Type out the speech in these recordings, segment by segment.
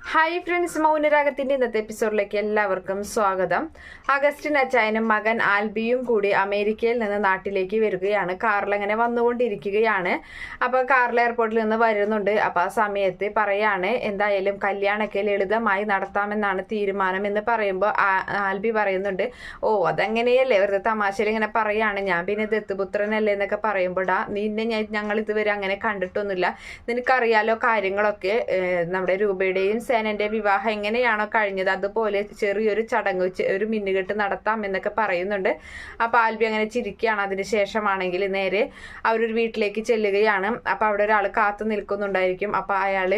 Hi friends മൗനരാഗത്തിന്റെ ഇന്നത്തെ എപ്പിസോഡിലേക്ക് എല്ലാവർക്കും സ്വാഗതം. അഗസ്റ്റിൻ അച്ചായനും മകൻ ആൽബിയും കൂടി അമേരിക്കയിൽ നിന്ന് നാട്ടിലേക്ക് വരികയാണ്. കാറിൽ അങ്ങനെ വന്നുകൊണ്ടിരിക്കുകയാണ്. അപ്പോൾ കാറിൽ എയർപോർട്ടിൽ നിന്ന് വരുന്നുണ്ട്. അപ്പോൾ ആ സമയത്ത് പറയാണ് എന്തായാലും കല്യാണമൊക്കെ ലളിതമായി നടത്താമെന്നാണ് തീരുമാനം എന്ന് പറയുമ്പോൾ ആൽബി പറയുന്നുണ്ട് ഓ അതങ്ങനെയല്ലേ? വെറുതെ തമാശയിൽ ഇങ്ങനെ പറയാണ്. ഞാൻ പിന്നെ ദത്തുപുത്രനല്ലേ എന്നൊക്കെ പറയുമ്പോഴാ നിന്നെ ഞാൻ ഞങ്ങൾ ഇതുവരെ അങ്ങനെ കണ്ടിട്ടൊന്നുമില്ല. നിനക്കറിയാലോ കാര്യങ്ങളൊക്കെ നമ്മുടെ രൂപയുടെയും സേനന്റെ വിവാഹം എങ്ങനെയാണോ കഴിഞ്ഞത് അതുപോലെ ചെറിയൊരു ചടങ്ങ് ഒരു മിന്നുകെട്ട് നടത്താം എന്നൊക്കെ പറയുന്നുണ്ട്. അപ്പൊ ആൽബി അങ്ങനെ ചിരിക്കുകയാണ്. അതിന് ശേഷമാണെങ്കിൽ നേരെ അവരൊരു വീട്ടിലേക്ക് ചെല്ലുകയാണ്. അപ്പൊ അവിടെ ഒരാൾ കാത്തു നിൽക്കുന്നുണ്ടായിരിക്കും. അപ്പൊ അയാൾ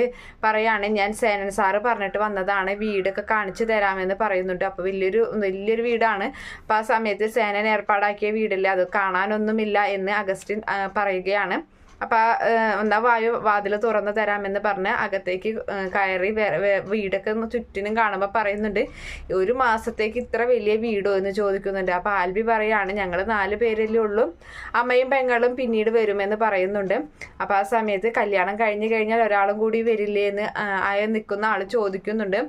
പറയാണ് ഞാൻ സേനൻ സാറ് പറഞ്ഞിട്ട് വന്നതാണ്. വീടൊക്കെ കാണിച്ചു തരാമെന്ന് പറയുന്നുണ്ട്. അപ്പൊ വലിയൊരു വലിയൊരു വീടാണ്. അപ്പൊ ആ സമയത്ത് സേനൻ ഏർപ്പാടാക്കിയ വീടല്ലേ? അത് കാണാനൊന്നുമില്ല എന്ന് അഗസ്റ്റിൻ പറയുകയാണ്. അപ്പൊ എന്താ വായു വാതിൽ തുറന്നു തരാമെന്ന് പറഞ്ഞ് അകത്തേക്ക് കയറി വീടൊക്കെ ചുറ്റിനും കാണുമ്പോൾ പറയുന്നുണ്ട് ഒരു മാസത്തേക്ക് ഇത്ര വലിയ വീടോ? എന്ന് ചോദിക്കുന്നുണ്ട്. അപ്പൊ ആൽബി പറയാണ് ഞങ്ങൾ നാല് പേരല്ലേ ഉള്ളൂ. അമ്മയും പെങ്ങളും പിന്നീട് വരുമെന്ന് പറയുന്നുണ്ട്. അപ്പൊ ആ സമയത്ത് കല്യാണം കഴിഞ്ഞു കഴിഞ്ഞാൽ ഒരാളും കൂടി വരില്ലേ എന്ന് ആയ നിൽക്കുന്ന ആൾ ചോദിക്കുന്നുണ്ട്.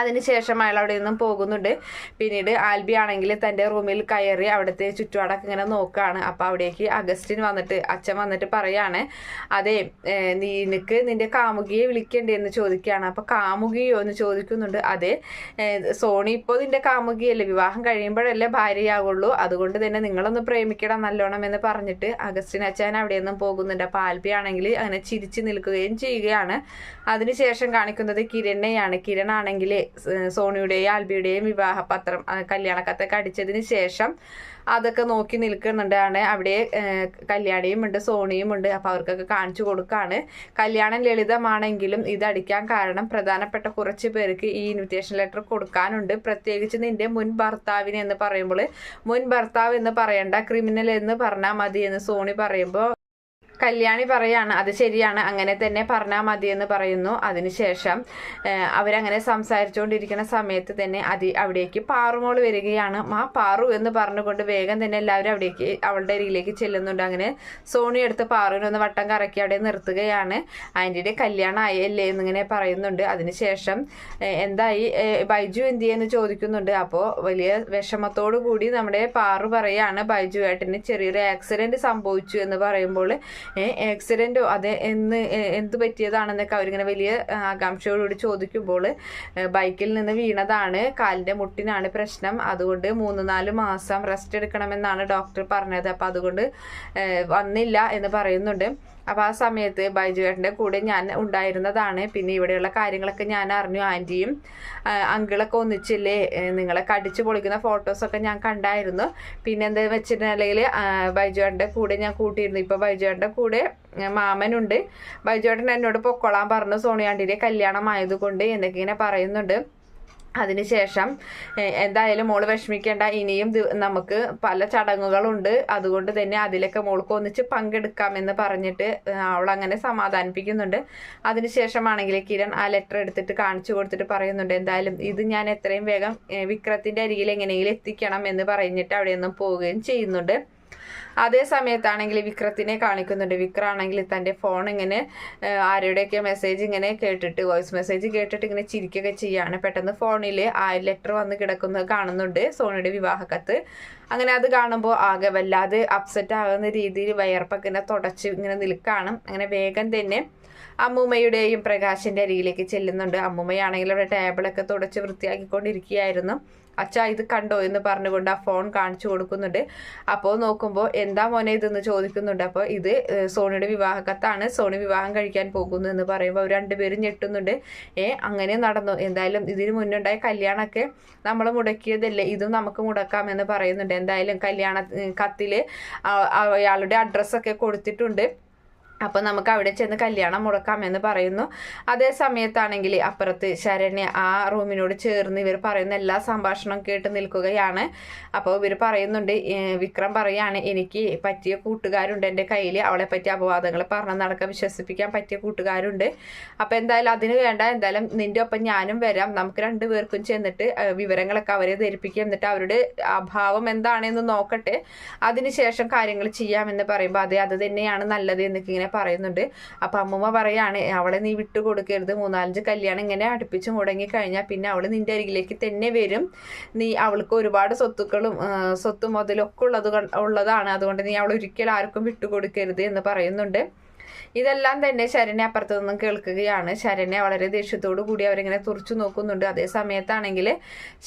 അതിനുശേഷം അയാൾ അവിടെ നിന്നും പോകുന്നുണ്ട്. പിന്നീട് ആൽബി ആണെങ്കിൽ തന്റെ റൂമിൽ കയറി അവിടുത്തെ ചുറ്റുപാടൊക്കെ ഇങ്ങനെ നോക്കുകയാണ് അപ്പോൾ അവിടേക്ക് അഗസ്റ്റിൻ വന്നിട്ട് അച്ഛൻ വന്നിട്ട് പറയാണ് അതെ നിനക്ക് നിന്റെ കാമുകിയെ വിളിക്കണ്ടേ എന്ന് ചോദിക്കുകയാണ്. അപ്പോൾ കാമുകിയോ എന്ന് ചോദിക്കുന്നുണ്ട്. അതെ സോണി ഇപ്പോൾ നിന്റെ കാമുകിയല്ലേ? വിവാഹം കഴിയുമ്പോഴല്ലേ ഭാര്യയാകുള്ളൂ അതുകൊണ്ട് തന്നെ നിങ്ങളൊന്ന് പ്രേമിക്കണം നല്ലോണം എന്ന് പറഞ്ഞിട്ട് അഗസ്റ്റിൻ അച്ഛൻ അവിടെ നിന്നും പോകുന്നുണ്ട്. അപ്പോൾ ആൽബി ആണെങ്കിൽ അങ്ങനെ ചിരിച്ചു നിൽക്കുകയും ചെയ്യുകയാണ്. അതിനുശേഷം കാണിക്കുന്നത് കിരണിനെയാണ്. കിരൺ ആണെങ്കിൽ സോണിയുടെയും ആൽബിയുടെയും വിവാഹ പത്രം ആ, കല്യാണക്കത്തൊക്കെ അടിച്ചതിന് ശേഷം അതൊക്കെ നോക്കി നിൽക്കുന്നുണ്ടാണ്. അവിടെ കല്യാണിയും ഉണ്ട് സോണിയും ഉണ്ട്. അപ്പൊ അവർക്കൊക്കെ കാണിച്ചു കൊടുക്കാണ്. കല്യാണം ലളിതമാണെങ്കിലും ഇത് അടിക്കാൻ കാരണം പ്രധാനപ്പെട്ട കുറച്ച് പേർക്ക് ഈ ഇൻവിറ്റേഷൻ ലെറ്റർ കൊടുക്കാനുണ്ട്. പ്രത്യേകിച്ച് നിന്റെ മുൻ ഭർത്താവിന് എന്ന് പറയുമ്പോൾ മുൻ ഭർത്താവ് എന്ന് പറയണ്ട ക്രിമിനൽ എന്ന് പറഞ്ഞാൽ മതി എന്ന് സോണി പറയുമ്പോൾ കല്യാണി പറയാണ് അത് ശരിയാണ് അങ്ങനെ തന്നെ പറഞ്ഞാൽ മതി എന്ന് പറയുന്നു. അതിനുശേഷം അവരങ്ങനെ സംസാരിച്ചുകൊണ്ടിരിക്കുന്ന സമയത്ത് തന്നെ അതി അവിടേക്ക് പാറുമോൾ വരികയാണ്. ആ പാറു എന്ന് പറഞ്ഞുകൊണ്ട് വേഗം തന്നെ എല്ലാവരും അവിടേക്ക് അവളുടെ അരികിലേക്ക് ചെല്ലുന്നുണ്ട്. അങ്ങനെ സോണി എടുത്ത് പാറുവിനെ ഒന്ന് വട്ടം കറക്കി അവിടെ നിർത്തുകയാണ്. ആന്റിയുടെ കല്യാണം ആയല്ലേ എന്നിങ്ങനെ പറയുന്നുണ്ട്. അതിനുശേഷം എന്തായി? ബൈജു എന്ത് ചെയ്യുന്നു ചോദിക്കുന്നുണ്ട്. അപ്പോൾ വലിയ വിഷമത്തോടു കൂടി നമ്മുടെ പാറു പറയാണ് ബൈജു ഏട്ടന് ചെറിയൊരു ആക്സിഡന്റ് സംഭവിച്ചു എന്ന് പറയുമ്പോൾ ആക്സിഡന്റോ അത് എന്ന് എന്ത് പറ്റിയതാണെന്നൊക്കെ അവരിങ്ങനെ വലിയ ആകാംക്ഷയോടുകൂടി ചോദിക്കുമ്പോൾ ബൈക്കിൽ നിന്ന് വീണതാണ് കാലിന്റെ മുട്ടിനാണ് പ്രശ്നം. അതുകൊണ്ട് മൂന്ന് നാല് മാസം റെസ്റ്റ് എടുക്കണമെന്നാണ് ഡോക്ടർ പറഞ്ഞത്. അപ്പം അതുകൊണ്ട് വന്നില്ല എന്ന് പറയുന്നുണ്ട്. അപ്പോൾ ആ സമയത്ത് ബൈജു ഏട്ടന്റെ കൂടെ ഞാൻ ഉണ്ടായിരുന്നതാണ്. പിന്നെ ഇവിടെയുള്ള കാര്യങ്ങളൊക്കെ ഞാൻ അറിഞ്ഞു. ആന്റിയും അങ്കിളൊക്കെ ഒന്നിച്ചില്ലേ നിങ്ങളെ കടിച്ചു പൊളിക്കുന്ന ഫോട്ടോസൊക്കെ ഞാൻ കണ്ടായിരുന്നു. പിന്നെ എന്താ വെച്ചിട്ടുണ്ടെങ്കിൽ ബൈജു ഏട്ടന്റെ കൂടെ ഞാൻ കൂട്ടിയിരുന്നു. ഇപ്പോൾ ബൈജു ഏട്ടന്റെ കൂടെ മാമനുണ്ട്. ബൈജു ഏട്ടൻ എന്നോട് പൊക്കോളാൻ പറഞ്ഞു. സോണിയാണ്ടിന്റെ കല്യാണം ആയതുകൊണ്ട് എന്നൊക്കെ ഇങ്ങനെ പറയുന്നുണ്ട്. അതിനുശേഷം എന്തായാലും മോൾ വിഷമിക്കേണ്ട. ഇനിയും നമുക്ക് പല ചടങ്ങുകളുണ്ട്. അതുകൊണ്ട് തന്നെ അതിലൊക്കെ മോൾക്ക് ഒന്നിച്ച് പങ്കെടുക്കാമെന്ന് പറഞ്ഞിട്ട് അവൾ അങ്ങനെ സമാധാനിപ്പിക്കുന്നുണ്ട്. അതിനുശേഷമാണെങ്കിൽ കിരൺ ആ ലെറ്റർ എടുത്തിട്ട് കാണിച്ചു കൊടുത്തിട്ട് പറയുന്നുണ്ട് എന്തായാലും ഇത് ഞാൻ എത്രയും വേഗം വിക്രത്തിന്റെ അരികിൽ എങ്ങനെയെങ്കിലും എത്തിക്കണം എന്ന് പറഞ്ഞിട്ട് അവിടെ നിന്നും പോവുകയും ചെയ്യുന്നുണ്ട്. അതേ സമയത്താണെങ്കിൽ വിക്രത്തിനെ കാണിക്കുന്നുണ്ട്. വിക്ര ആണെങ്കിൽ തന്റെ ഫോൺ ഇങ്ങനെ ആരുടെയൊക്കെ മെസ്സേജ് ഇങ്ങനെ കേട്ടിട്ട് വോയിസ് മെസ്സേജ് കേട്ടിട്ട് ഇങ്ങനെ ചിരിക്കുകയൊക്കെ ചെയ്യാണ്. പെട്ടെന്ന് ഫോണിൽ ആ ലെറ്റർ വന്ന് കിടക്കുന്നത് കാണുന്നുണ്ട് സോണിയുടെ വിവാഹക്കത്ത്. അങ്ങനെ അത് കാണുമ്പോൾ ആകെ വല്ലാതെ അപ്സെറ്റ് ആകുന്ന രീതിയിൽ വയർപ്പൊക്കെ ഇങ്ങനെ തുടച്ച് ഇങ്ങനെ നിൽക്കുകയാണ് അങ്ങനെ വേഗം തന്നെ അമ്മൂമ്മയുടെയും പ്രകാശിന്റെ അരികിലേക്ക് ചെല്ലുന്നുണ്ട്. അമ്മൂമ്മയാണെങ്കിൽ അവിടെ ടേബിളൊക്കെ തുടച്ച് വൃത്തിയാക്കിക്കൊണ്ടിരിക്കുകയായിരുന്നു. അച്ഛ ഇത് കണ്ടോ എന്ന് പറഞ്ഞുകൊണ്ട് ആ ഫോൺ കാണിച്ചു കൊടുക്കുന്നുണ്ട്. അപ്പോൾ നോക്കുമ്പോൾ എന്താ മോനെ ഇതെന്ന് ചോദിക്കുന്നുണ്ട്. അപ്പോൾ ഇത് സോണിയുടെ വിവാഹ കത്താണ് സോണി വിവാഹം കഴിക്കാൻ പോകുന്നു എന്ന് പറയുമ്പോൾ അവർ രണ്ടുപേരും ഞെട്ടുന്നുണ്ട്. ഏ അങ്ങനെ നടന്നു. എന്തായാലും ഇതിന് മുന്നുണ്ടായ കല്യാണമൊക്കെ നമ്മൾ മുടക്കിയതല്ലേ? ഇതും നമുക്ക് മുടക്കാം എന്ന് പറയുന്നുണ്ട്. എന്തായാലും കല്യാണ കത്തിൽ അയാളുടെ അഡ്രസ്സൊക്കെ കൊടുത്തിട്ടുണ്ട്. അപ്പൊ നമുക്ക് അവിടെ ചെന്ന് കല്യാണം മുടക്കാം എന്ന് പറയുന്നു. അതേ സമയത്താണെങ്കിൽ അപ്പുറത്ത് ശരണ്യ ആ റൂമിനോട് ചേർന്ന് ഇവർ പറയുന്ന എല്ലാ സംഭാഷണവും കേട്ട് നിൽക്കുകയാണ്. അപ്പോൾ ഇവർ പറയുന്നുണ്ട് വിക്രം പറയാണ് എനിക്ക് പറ്റിയ കൂട്ടുകാരുണ്ട് എന്റെ കയ്യിൽ അവളെ പറ്റി അപവാദങ്ങൾ പറഞ്ഞ് നടക്കാൻ വിശ്വസിപ്പിക്കാൻ പറ്റിയ കൂട്ടുകാരുണ്ട്. അപ്പോൾ എന്തായാലും അതിന് വേണ്ട എന്തായാലും നിന്റെ ഒപ്പം ഞാനും വരാം. നമുക്ക് രണ്ടുപേർക്കും ചെന്നിട്ട് വിവരങ്ങളൊക്കെ അവരെ ധരിപ്പിക്കുക എന്നിട്ട് അവരുടെ അഭാവം എന്താണെന്ന് നോക്കട്ടെ. അതിനുശേഷം കാര്യങ്ങൾ ചെയ്യാമെന്ന് പറയുമ്പോൾ അതെ അത് തന്നെയാണ് നല്ലത് എന്നൊക്കെ ഇങ്ങനെ പറയുന്നുണ്ട്. അപ്പം അമ്മൂമ്മ പറയാണ് അവളെ നീ വിട്ടു കൊടുക്കരുത്. മൂന്നാലഞ്ച് കല്യാണം ഇങ്ങനെ അടുപ്പിച്ച് മുടങ്ങി കഴിഞ്ഞാൽ പിന്നെ അവൾ നിന്റെ അരികിലേക്ക് തന്നെ വരും. നീ അവൾക്ക് ഒരുപാട് സ്വത്തുക്കളും സ്വത്തും മുതലൊക്കെ ഉള്ളത് ഉള്ളതാണ്. അതുകൊണ്ട് നീ അവൾ ഒരിക്കലും ആർക്കും വിട്ടുകൊടുക്കരുത് എന്ന് പറയുന്നുണ്ട്. ഇതെല്ലാം തന്നെ ശരണ്യ അപ്പുറത്തു നിന്നും കേൾക്കുകയാണ്. ശരണ്യ വളരെ ദേഷ്യത്തോടു കൂടി അവരിങ്ങനെ തുറച്ചു നോക്കുന്നുണ്ട്. അതേ സമയത്താണെങ്കിൽ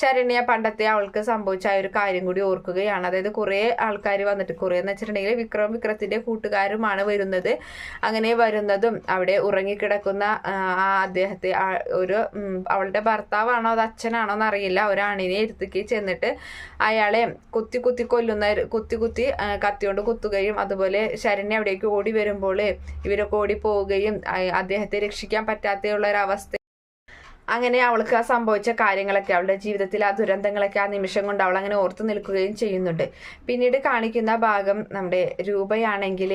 ശരണ്യ പണ്ടത്തെ അവൾക്ക് സംഭവിച്ച ഒരു കാര്യം കൂടി ഓർക്കുകയാണ്. അതായത് കുറേ ആൾക്കാർ വന്നിട്ട് കുറേ എന്ന് വെച്ചിട്ടുണ്ടെങ്കിൽ വിക്രം വിക്രത്തിന്റെ കൂട്ടുകാരുമാണ് വരുന്നത്. അങ്ങനെ വരുന്നതും അവിടെ ഉറങ്ങിക്കിടക്കുന്ന ആ, അദ്ദേഹത്തെ ഒരു അവളുടെ ഭർത്താവാണോ അത് അച്ഛനാണോ എന്നറിയില്ല. ഒരാണിനെ എടുത്തേക്ക് ചെന്നിട്ട് അയാളെ കുത്തി കുത്തി കൊല്ലുന്ന കുത്തി കുത്തി കത്തിയോണ്ട് കുത്തുകയും അതുപോലെ ശരണ്യ അവിടേക്ക് ഓടി വരുമ്പോൾ ഇവരൊക്കെ ഓടി പോവുകയും അദ്ദേഹത്തെ രക്ഷിക്കാൻ പറ്റാതെയുള്ള ഒരു അവസ്ഥ അങ്ങനെ അവൾക്ക് ആ സംഭവിച്ച കാര്യങ്ങളൊക്കെ അവളുടെ ജീവിതത്തിൽ ആ ദുരന്തങ്ങളൊക്കെ ആ നിമിഷം കൊണ്ട് അവൾ അങ്ങനെ ഓർത്തു നിൽക്കുകയും ചെയ്യുന്നുണ്ട്. പിന്നീട് കാണിക്കുന്ന ഭാഗം നമ്മുടെ രൂപയാണെങ്കിൽ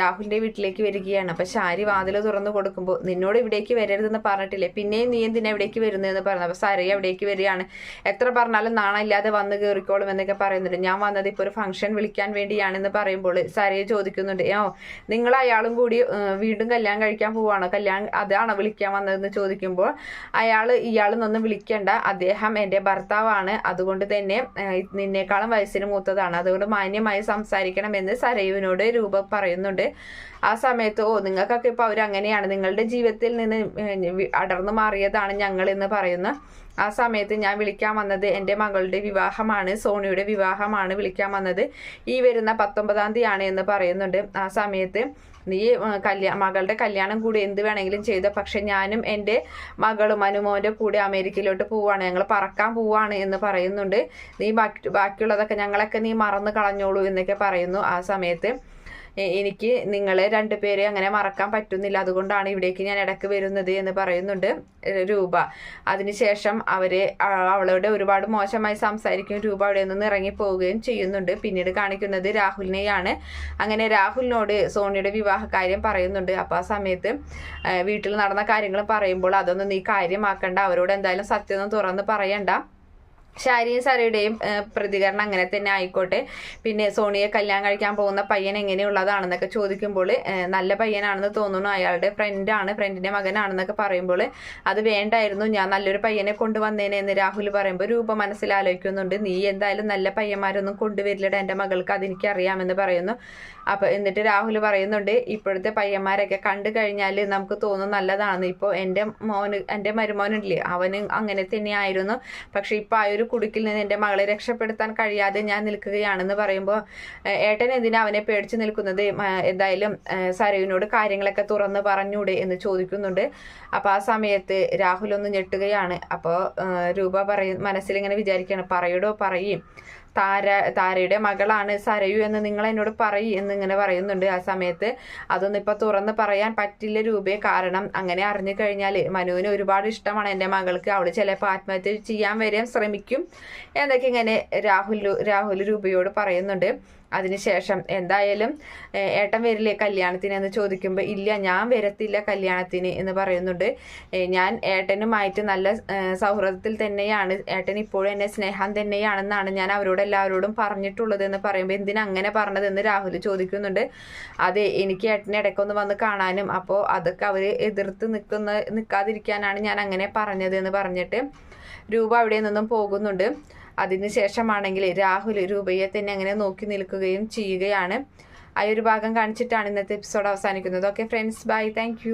രാഹുലിന്റെ വീട്ടിലേക്ക് വരികയാണ്. അപ്പൊ ശാരി വാതിൽ തുറന്നു കൊടുക്കുമ്പോൾ നിന്നോട് ഇവിടേക്ക് വരരുതെന്ന് പറഞ്ഞിട്ടില്ലേ? പിന്നെയും നീ എന്തിനാ ഇവിടേക്ക് വരുന്നതെന്ന് പറഞ്ഞു. അപ്പൊ സാരി അവിടേക്ക് വരികയാണ്. എത്ര പറഞ്ഞാലും നാണമില്ലാതെ വന്ന് കയറിക്കോളും എന്നൊക്കെ പറയുന്നുണ്ട്. ഞാൻ വന്നത് ഇപ്പോൾ ഒരു ഫംഗ്ഷൻ വിളിക്കാൻ വേണ്ടിയാണെന്ന് പറയുമ്പോൾ സാരി ചോദിക്കുന്നുണ്ട് ഓ നിങ്ങൾ അയാളും കൂടി വീണ്ടും കല്യാണം കഴിക്കാൻ പോവാണോ? കല്യാണം അതാണോ വിളിക്കാൻ വന്നതെന്ന് ചോദിക്കുമ്പോൾ അയാൾ ഇയാളെന്നൊന്നും വിളിക്കണ്ട. അദ്ദേഹം എന്റെ ഭർത്താവാണ്. അതുകൊണ്ട് തന്നെ നിന്നേക്കാളും വയസ്സിന് മൂത്തതാണ്. അതുകൊണ്ട് മാന്യമായി സംസാരിക്കണമെന്ന് സരയുവിനോട് രൂപ പറയുന്നുണ്ട്. ആ സമയത്ത് ഓ നിങ്ങൾക്കൊക്കെ ഇപ്പോൾ അവരങ്ങനെയാണ്. നിങ്ങളുടെ ജീവിതത്തിൽ നിന്ന് അടർന്നു മാറിയതാണ് ഞങ്ങൾ എന്ന് പറയുന്നു. ആ സമയത്ത് ഞാൻ വിളിക്കാൻ വന്നത് എന്റെ മകളുടെ വിവാഹമാണ്. സോണിയുടെ വിവാഹമാണ് വിളിക്കാൻ വന്നത്. ഈ വരുന്ന പത്തൊമ്പതാം തീയതിയാണ് എന്ന് പറയുന്നുണ്ട്. ആ സമയത്ത് നീ കല്യാ മകളുടെ കല്യാണം കൂടി എന്ത് വേണമെങ്കിലും ചെയ്ത. പക്ഷെ ഞാനും എന്റെ മകളും അനുമോന്റെ കൂടെ അമേരിക്കയിലോട്ട് പോവാണ് ഞങ്ങൾ പറക്കാൻ പോവാണ് എന്ന് പറയുന്നുണ്ട്. നീ ബാക്കി ബാക്കിയുള്ളതൊക്കെ ഞങ്ങളൊക്കെ നീ മറന്നു കളഞ്ഞോളൂ എന്നൊക്കെ പറയുന്നു ആ സമയത്ത്. എനിക്ക് നിങ്ങളെ രണ്ടുപേരെ അങ്ങനെ മറക്കാൻ പറ്റുന്നില്ല. അതുകൊണ്ടാണ് ഇവിടേക്ക് ഞാൻ ഇടയ്ക്ക് വരുന്നത് എന്ന് പറയുന്നുണ്ട് രൂപ. അതിനുശേഷം അവരെ അവളോട് ഒരുപാട് മോശമായി സംസാരിക്കും. രൂപ അവിടെ നിന്ന് ഇറങ്ങി പോവുകയും ചെയ്യുന്നുണ്ട്. പിന്നീട് കാണിക്കുന്നത് രാഹുലിനെയാണ്. അങ്ങനെ രാഹുലിനോട് സോണിയുടെ വിവാഹ കാര്യം പറയുന്നുണ്ട്. അപ്പോൾ ആ സമയത്ത് വീട്ടിൽ നടന്ന കാര്യങ്ങൾ പറയുമ്പോൾ അതൊന്നും നീ കാര്യമാക്കണ്ട. അവരോട് എന്തായാലും സത്യമൊന്നും തുറന്ന് പറയണ്ട. ഷാരിയും സരയുടെയും പ്രതികരണം അങ്ങനെ തന്നെ ആയിക്കോട്ടെ. പിന്നെ സോണിയെ കല്യാണം കഴിക്കാൻ പോകുന്ന പയ്യൻ എങ്ങനെയുള്ളതാണെന്നൊക്കെ ചോദിക്കുമ്പോൾ നല്ല പയ്യനാണെന്ന് തോന്നുന്നു. അയാളുടെ ഫ്രണ്ടാണ് ഫ്രണ്ടിന്റെ മകനാണെന്നൊക്കെ പറയുമ്പോൾ അത് വേണ്ടായിരുന്നു ഞാൻ നല്ലൊരു പയ്യനെ കൊണ്ടുവന്നേനെ എന്ന് രാഹുൽ പറയുമ്പോൾ രൂപ മനസ്സിലാലോചിക്കുന്നുണ്ട്. നീ എന്തായാലും നല്ല പയ്യന്മാരൊന്നും കൊണ്ടുവരില്ലട എന്റെ മകൾക്ക് അതെനിക്ക് അറിയാമെന്ന് പറയുന്നു. അപ്പോൾ എന്നിട്ട് രാഹുൽ പറയുന്നുണ്ട് ഇപ്പോഴത്തെ പയ്യന്മാരൊക്കെ കണ്ടു കഴിഞ്ഞാൽ നമുക്ക് തോന്നും നല്ലതാണെന്ന്. ഇപ്പോൾ എന്റെ മോന് എന്റെ മരുമോനില്ലേ അവന് അങ്ങനെ തന്നെയായിരുന്നു. പക്ഷെ ഇപ്പൊ ആ ഒരു കുടുക്കിൽ നിന്ന് എന്റെ മകളെ രക്ഷപ്പെടുത്താൻ കഴിയാതെ ഞാൻ നിൽക്കുകയാണെന്ന് പറയുമ്പോൾ ഏട്ടൻ എന്തിനാ അവനെ പേടിച്ചു നിൽക്കുന്നത്? എന്തായാലും സരയുവിനോട് കാര്യങ്ങളൊക്കെ തുറന്ന് പറഞ്ഞൂടെ എന്ന് ചോദിക്കുന്നുണ്ട്. അപ്പോൾ ആ സമയത്ത് രാഹുൽ ഒന്ന് ഞെട്ടുകയാണ്. അപ്പോൾ രൂപ പറയും മനസ്സിലിങ്ങനെ വിചാരിക്കുകയാണ്. പറയടോ പറയും. താര താരയുടെ മകളാണ് സരയു എന്ന് നിങ്ങൾ എന്നോട് പറയ് എന്നിങ്ങനെ പറയുന്നുണ്ട് ആ സമയത്ത്. അതൊന്നും ഇപ്പൊ തുറന്ന് പറയാൻ പറ്റില്ല രൂപേ. കാരണം അങ്ങനെ അറിഞ്ഞു കഴിഞ്ഞാൽ മനുവിന് ഒരുപാട് ഇഷ്ടമാണ് എന്റെ മകൾക്ക്. അവൾ ചിലപ്പോൾ ആത്മഹത്യ ചെയ്യാൻ വരെ ശ്രമിക്കും. എന്നൊക്കെ ഇങ്ങനെ രാഹുൽ രാഹുൽ രൂപയോട് പറയുന്നുണ്ട്. അതിനുശേഷം എന്തായാലും ഏട്ടൻ വരില്ലേ കല്യാണത്തിന് എന്ന് ചോദിക്കുമ്പോൾ ഇല്ല ഞാൻ വരത്തില്ല കല്യാണത്തിന് എന്ന് പറയുന്നുണ്ട്. ഞാൻ ഏട്ടനുമായിട്ട് നല്ല സൗഹൃദത്തിൽ തന്നെയാണ്. ഏട്ടൻ ഇപ്പോഴും എന്നെ സ്നേഹം തന്നെയാണെന്നാണ് ഞാൻ അവരോട് എല്ലാവരോടും പറഞ്ഞിട്ടുള്ളത് എന്ന് പറയുമ്പോൾ എന്തിനാ അങ്ങനെ പറഞ്ഞതെന്ന് രാഹുൽ ചോദിക്കുന്നുണ്ട്. അതെ എനിക്ക് ഏട്ടനെ ഇടയ്ക്കൊന്ന് വന്ന് കാണാനും അപ്പോൾ അതൊക്കെ അവർ എതിർത്ത് നിൽക്കുന്ന നിൽക്കാതിരിക്കാനാണ് ഞാൻ അങ്ങനെ പറഞ്ഞത് എന്ന് പറഞ്ഞിട്ട് രൂപ അവിടെ നിന്നും പോകുന്നുണ്ട്. അതിനുശേഷമാണെങ്കിൽ രാഹുൽ രൂപയെ തന്നെ അങ്ങനെ നോക്കി നിൽക്കുകയും ചെയ്യുകയാണ്. ആ ഒരു ഭാഗം കാണിച്ചിട്ടാണ് ഇന്നത്തെ എപ്പിസോഡ് അവസാനിക്കുന്നത്. Okay friends bye thank